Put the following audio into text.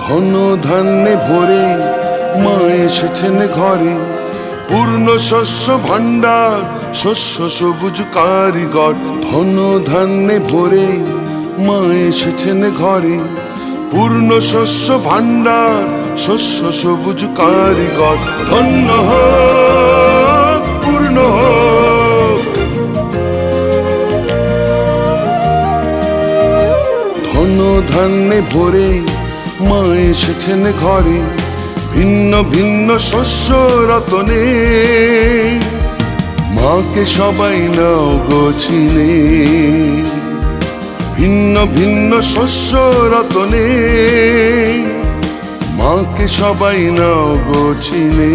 ধন ধান্যে ভরে মা এসেছেন ঘরে। পূর্ণ শস্য ভাণ্ডার, শস্য সবুজ কারিগর। ধন ধান্যে ভরে মা এসেছেন ঘরে। পূর্ণ শস্য ভাণ্ডার, শস্য সবুজ কারিগর। ধন্য হোক ধান্যে ভরে মা এসেছেন ঘরে, ভিন্ন ভিন্ন শস্য রতনে। মাকে সবাই নাও গোছিনে ভিন্ন ভিন্ন শস্য রতনে। মাকে সবাই নাও গোছিনে